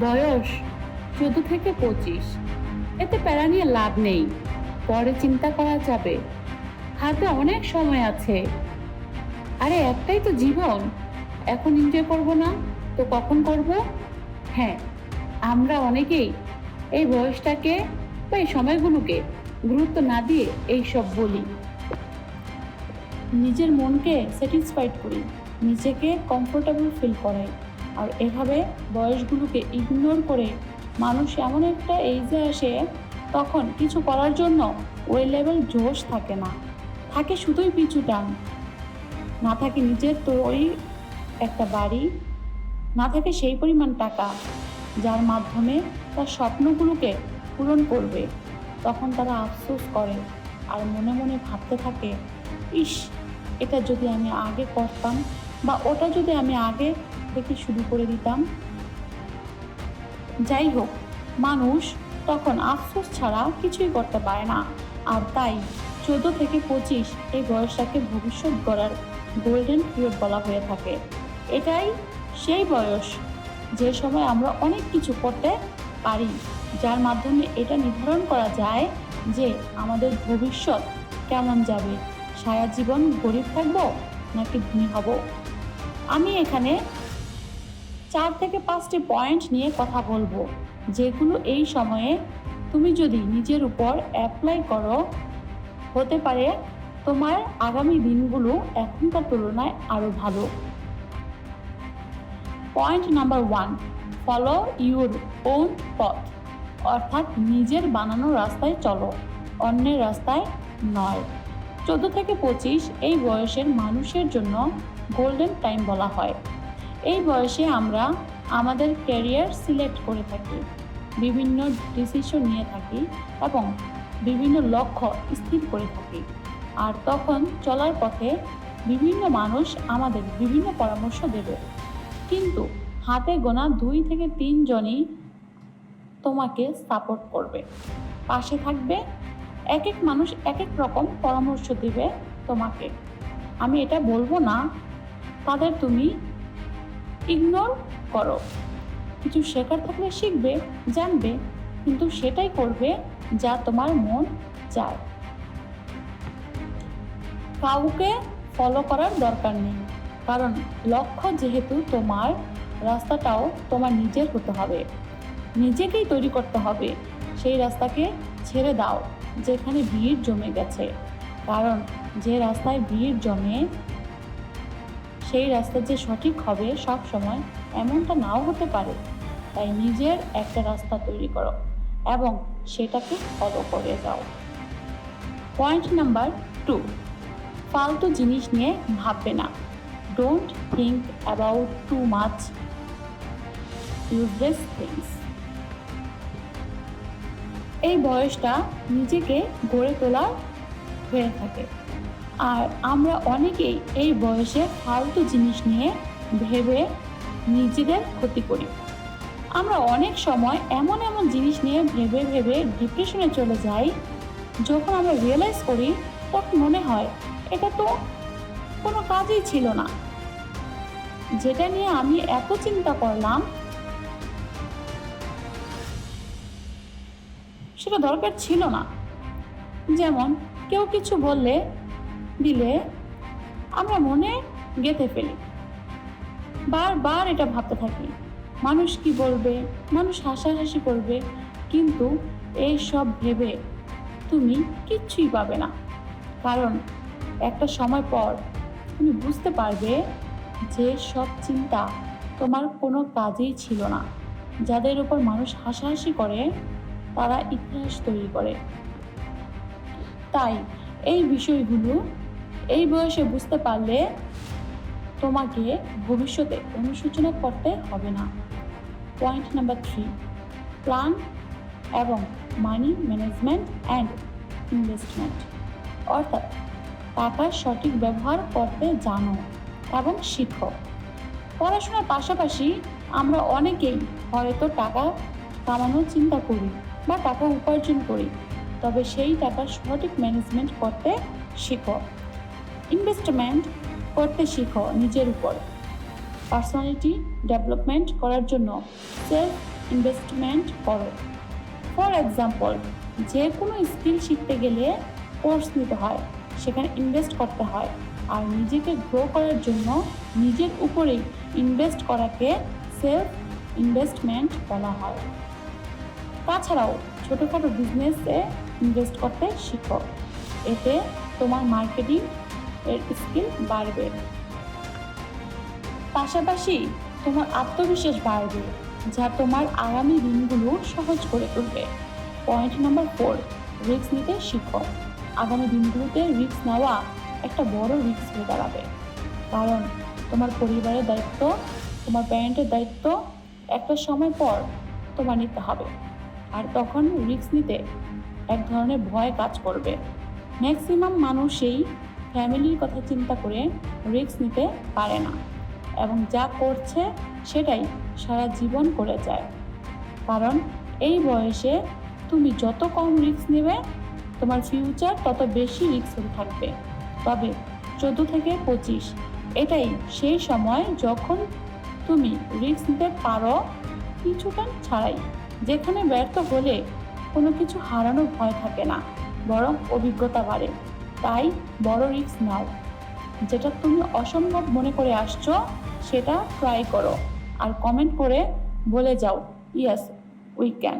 বয়স চোদ্দ থেকে পঁচিশ। এতে প্যারা নিয়ে লাভ নেই। পরে চিন্তা করা যাবে। হাতে অনেক সময় আছে। আরে একটাই তো জীবন। এখন এনজয় করব না? তো কখন করব? হ্যাঁ আমরা অনেকেই এই বয়সটাকে বা এই সময়গুলোকে গুরুত্ব না দিয়ে এই সব বলি। নিজের মনকে স্যাটিসফাইড করি। নিজেকে কমফোর্টেবল ফিল করাই। আর এভাবে বয়সগুলোকে ইগনোর করে মানুষ এমন একটা এইজে আসে, তখন কিছু করার জন্য ওই লেভেল জোশ থাকে না। থাকে শুধুই পিছু টান। না থাকে নিজের তৈরি একটা বাড়ি, না থাকে সেই পরিমাণ টাকা যার মাধ্যমে তার স্বপ্নগুলোকে পূরণ করবে। তখন তারা আফসোস করে আর মনে মনে ভাবতে থাকে, ইস, এটা যদি আমি আগে করতাম বা ওটা যদি আমি আগে থেকে শুরু করে দিতাম। যাই হোক, মানুষ তখন আফসোস ছাড়া কিছুই করতে পারে না। আর তাই চোদ্দ থেকে পঁচিশ এই বয়সটাকে ভবিষ্যৎ গড়ার গোল্ডেন পিরিয়ড বলা হয়ে থাকে। এটাই সেই বয়স যে সময় আমরা অনেক কিছু করতে পারি, যার মাধ্যমে এটা নির্ধারণ করা যায় যে আমাদের ভবিষ্যৎ কেমন যাবে। সারা জীবন গরিব থাকব নাকি ধনী হব? আমি এখানে চার থেকে পাঁচটি পয়েন্ট নিয়ে কথা বলব। যেগুলো এই সময়ে তুমি যদি নিজের উপর অ্যাপ্লাই করো, হতে পারে তোমার আগামী দিনগুলো এখনকার তুলনায় আরও ভালো। Point number one follow your own পথ অর্থাৎ নিজের বানানো রাস্তায় চলো, অন্যের রাস্তায় নয়। চোদ্দ থেকে পঁচিশ, এই বয়সের মানুষের জন্য গোল্ডেন টাইম বলা হয়। এই বয়সে আমরা আমাদের ক্যারিয়ার সিলেক্ট করে থাকি, বিভিন্ন ডিসিশন নিয়ে থাকি এবং বিভিন্ন লক্ষ্য স্থির করে থাকি। আর তখন চলার পথে বিভিন্ন মানুষ আমাদের বিভিন্ন পরামর্শ দেবে। কিন্তু হাতে গোনা দুই থেকে তিনজনই তোমাকে সাপোর্ট করবে। পাশে থাকবে এক এক মানুষ এক এক রকম পরামর্শ দিবে তোমাকে। আমি এটা বলব না, তাদের তুমি ইগনোর করো। কিছু শেখার থাকলে শিখবে, জানবে, কিন্তু সেটাই করবে যা তোমার মন চায়। কাউকে ফলো করার দরকার নেই, কারণ লক্ষ্য যেহেতু তোমার, রাস্তাটাও তোমার নিজের হতে হবে। নিজেকেই তৈরি করতে হবে, সেই রাস্তাকে ছেড়ে দাও, যেখানে ভিড় জমে গেছে। কারণ যে রাস্তায় ভিড় জমে সেই রাস্তা যে সঠিক হবে সব সময় এমনটা নাও হতে পারে। তাই নিজের একটা রাস্তা তৈরি করো এবং সেটাকে ফলো করে যাও। পয়েন্ট নাম্বার টু ফালতু জিনিস নিয়ে ভাববে না। Don't think about too much useless things এই বয়সটা নিজেকে গড়ে তোলা হয়ে থাকে। আর আমরা অনেকেই এই বয়সে ফালতু জিনিস নিয়ে ভেবে নিজেদের ক্ষতি করি। আমরা অনেক সময় এমন এমন জিনিস নিয়ে ভেবে ভেবে ডিপ্রেশনে চলে যাই, যখন আমরা রিয়েলাইজ করি, তখন মনে হয় এটা তো কোনো কাজই ছিল না। যেটা নিয়ে আমি এত চিন্তা করলাম, সেটা দরকার ছিল না। যেমন কেউ কিছু বললে দিলে আমরা মনে গেঁথে ফেলি। বারবার এটা ভাবতে থাকি। মানুষ কি বলবে? মানুষ হাসাহাসি করবে। কিন্তু এই সব ভেবে তুমি কিচ্ছুই পাবে না। কারণ একটা সময় পর তুমি বুঝতে পারবে যে সব চিন্তা তোমার কোনো কাজেই ছিল না। যাদের উপর মানুষ হাসাহাসি করে, তারা ইতিহাস তৈরি করে। তাই এই বিষয়গুলো এই বয়সে বুঝতে পারলে তোমাকে ভবিষ্যতে অনুসূচনা করতে হবে না। পয়েন্ট নাম্বার থ্রি প্ল্যান এবং মানি ম্যানেজমেন্ট অ্যান্ড ইনভেস্টমেন্ট অর্থাৎ টাকার সঠিক ব্যবহার করতে জানো এবং শিখো। পড়াশোনার পাশাপাশি আমরা অনেকেই হয়তো টাকা কামানোর চিন্তা করি বা টাকা উপার্জন করি, তবে সেই টাকার সঠিক ম্যানেজমেন্ট করতে শিখো। ইনভেস্টমেন্ট করতে শিখো নিজের উপর। পার্সোনালিটি ডেভেলপমেন্ট করার জন্য সেলফ ইনভেস্টমেন্ট করো। ফর এক্সাম্পল যে কোনো স্কিল শিখতে গেলে কোর্স নিতে হয়, সেখানে ইনভেস্ট করতে হয়। আর নিজেকে গ্রো করার জন্য নিজের উপরেই ইনভেস্ট করাকে সেলফ ইনভেস্টমেন্ট বলা হয়। তাছাড়াও ছোটোখাটো বিজনেসে ইনভেস্ট করতে শিখো। এতে তোমার মার্কেটিং এর স্কিল বাড়বে। পাশাপাশি তোমার আত্মবিশ্বাস বাড়বে, যা তোমার আগামী দিনগুলো সহজ করে তুলবে। পয়েন্ট নাম্বার ফোর রিস্ক নিতে শিখো। আগামী দিনগুলোতে রিস্ক নেওয়া একটা বড় রিস্ক হয়ে দাঁড়াবে। কারণ তোমার পরিবারের দায়িত্ব, তোমার প্যারেন্টের দায়িত্ব, একটা সময় পর তোমার নিতে হবে। আর তখন রিস্ক নিতে এক ধরনের ভয় কাজ করবে। ম্যাক্সিমাম মানুষই ফ্যামিলির কথা চিন্তা করে রিস্ক নিতে পারে না এবং যা করছে সেটাই সারা জীবন করে যায়। কারণ এই বয়সে তুমি যত কম রিস্ক নেবে, তোমার ফিউচার তত বেশি রিস্ক থাকবে। তবে চোদ্দ থেকে পঁচিশ, এটাই সেই সময় যখন তুমি রিস্ক নিতে পারো কিছুটা ছাড়াই, যেখানে ব্যর্থ হলে কোনো কিছু হারানোর ভয় থাকে না, বরং অভিজ্ঞতা বাড়ে। তাই বড় রিস্ক নাও। যেটা তুমি অসম্ভব মনে করে আসছো, সেটা ট্রাই করো। আর কমেন্ট করে বলে যাও ইয়েস উই ক্যান